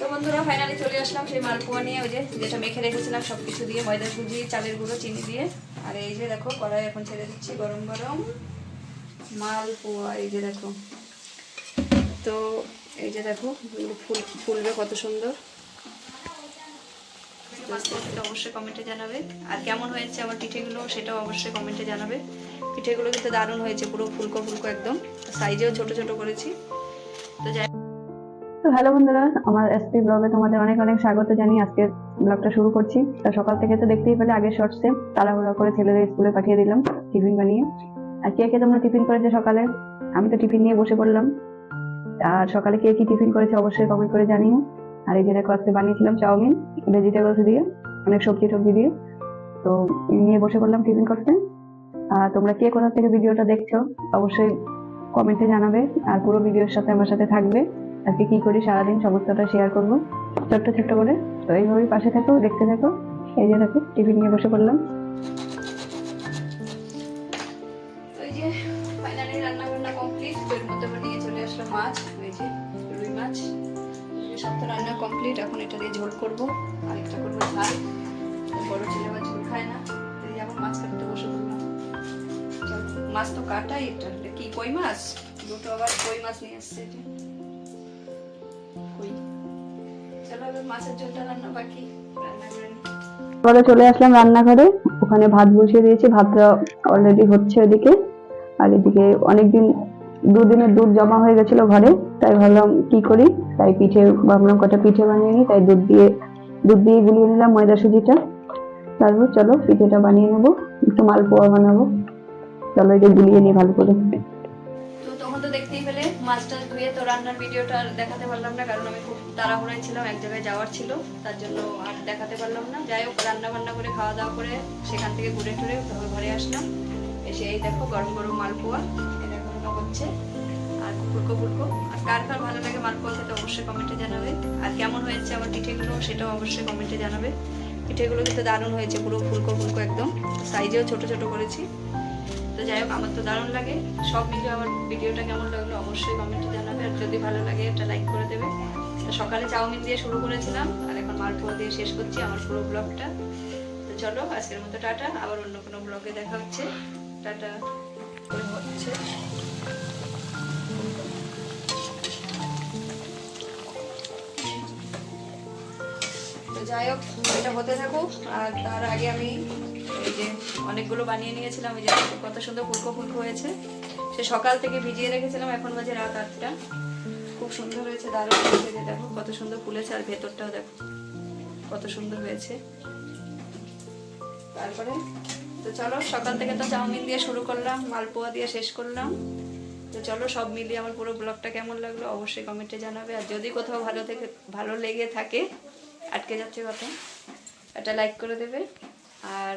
তো বন্ধুরা ফাইনালি চলে আসলাম সেই মালপোয়া নিয়ে, ওই যে যেটা মেখে রেখেছিলাম সব কিছু দিয়ে, ময়দা সুজি, চালের গুঁড়ো, চিনি দিয়ে। আর এই যে দেখো, কড়াই এখন ছেড়ে দিচ্ছি গরম গরম। মালপোয়া, এই যে দেখো। তো এই যে দেখো, ফুল, ফুলবে কত সুন্দর। অবশ্যই কমেন্টে জানাবে। আর কেমন হয়েছে আমার পিঠেগুলো, সেটাও অবশ্যই কমেন্টে জানাবে। পিঠেগুলো কিন্তু দারুণ হয়েছে, পুরো ফুলকো ফুলকো একদম। সাইজেও ছোট ছোট করেছি। তো যাই তো হ্যালো বন্ধুরা, আমার এসপি ব্লগে তোমাদের অনেক অনেক স্বাগত জানিয়ে আজকে ব্লগটা শুরু করছি। তা সকাল থেকে তো দেখতেই পেলে আগের শর্টসে তাড়াহুড়া করে ছেলেদের স্কুলে পাঠিয়ে দিলাম টিফিন বানিয়ে। আর কে কে তোমরা টিফিন করেছে সকালে? আমি তো টিফিন নিয়ে বসে পড়লাম। আর সকালে কে কি টিফিন করেছে অবশ্যই কমেন্ট করে জানিও। আর এই যে দেখো বানিয়েছিলাম চাউমিন ভেজিটেবলস দিয়ে, অনেক সবজি টবজি দিয়ে। তো নিয়ে বসে পড়লাম টিফিন করতে। আর তোমরা কে কোথা থেকে ভিডিওটা দেখছ, অবশ্যই কমেন্টে জানাবে। আর পুরো ভিডিওর সাথে আমার সাথে থাকবে। আজকে কি করি? সারাদিন সমস্তটা শেয়ার করব। ছোট্ট ছোট্ট করে। তো এইভাবেই পাশে থাকো, দেখতে থাকো। এই যে দেখো টিফিন নিয়ে বসে পড়লাম। মাছ রুই মাছ। তো রান্না কমপ্লিট এখন এটা দিয়ে ঝোল করব। খায় না মাছ বসে মাছ তো কাটাই, এটা কি কই মাছ? দুটো আবার কই মাছ নিয়ে আসছে পরে চলে আসলাম রান্নাঘরে। ওখানে ভাত বসিয়ে দিয়েছি, ভাতটা অলরেডি হচ্ছে ওদিকে আর এদিকে অনেকদিন, দুদিনের দুধ জমা হয়ে গেছিল ঘরে, তাই ভাবলাম কি করি? তাই পিঠে, ভাবলাম কটা পিঠে বানিয়ে নিই, তাই দুধ দিয়ে দুধ দিয়ে গুলিয়ে নিলাম ময়দা সুজিটা। তারপর চলো পিঠেটা বানিয়ে নেব, একটু মালপোয়া বানাবো। চলো এটা গুলিয়ে নিই ভালো করে। দেখতেই পেলে মাছটা ধুয়ে তো রান্নার ভিডিওটা আর দেখাতে পারলাম না, কারণ আমি খুব তাড়াহুড়ায় ছিলাম, এক জায়গায় যাওয়ার ছিল, তার জন্য আর দেখাতে পারলাম না। যাই হোক রান্না বান্না করে খাওয়া দাওয়া করে সেখান থেকে ঘুরে টুরে ঘরে আসলাম। এসে এই দেখো গরম গরম মালপোয়া, এটা এখনও হচ্ছে। আর ফুলকো ফুলকো। আর কার কার ভালো লাগে মালপোয়া খেতে অবশ্যই কমেন্টে জানাবে। আর কেমন হয়েছে আমার পিঠেগুলো সেটাও অবশ্যই কমেন্টে জানাবে। পিঠেগুলো কিন্তু দারুণ হয়েছে, পুরো ফুলকো ফুলকো একদম। সাইজেও ছোট ছোট করেছি। তো যাই হোক, আমার তো দারুণ লাগে। সব মিলিয়ে আমার ভিডিওটা কেমন লাগল অবশ্যই কমেন্টে জানাবে। আর যদি ভালো লাগে, একটা লাইক করে দেবে। সকালে চাউমিন দিয়ে শুরু করেছিলাম, আর এখন মালপোয়া দিয়ে শেষ করছি আমার পুরো ব্লগটা তো চলো, আজকের মতো টাটা। আবার অন্য কোনো ব্লগে দেখা হচ্ছে। টাটা। হচ্ছে। যাই হোক, এটা হতে থাকুক। আর তার আগে আমি এই যে অনেকগুলো বানিয়ে নিয়েছিলাম, এই যে কত সুন্দর ফুলকো ফুলকো হয়েছে। সে সকাল থেকে ভিজিয়ে রেখেছিলাম, এখন বাজে রাত আটটা। খুব সুন্দর হয়েছে, দারুণ হয়েছে দেখো কত সুন্দর ফুলেছে, আর ভেতরটাও দেখো কত সুন্দর হয়েছে। তারপরে তো চলো, সকাল থেকে তো চাউমিন দিয়ে শুরু করলাম, মালপোয়া দিয়ে শেষ করলাম। তো চলো, সব মিলিয়ে আমার পুরো ব্লগটা কেমন লাগল অবশ্যই কমেন্টে জানাবে, আর যদি কোথাও ভালো থেকে, ভালো লেগে থাকে, আটকে যাচ্ছে কথা, একটা লাইক করে দেবে। আর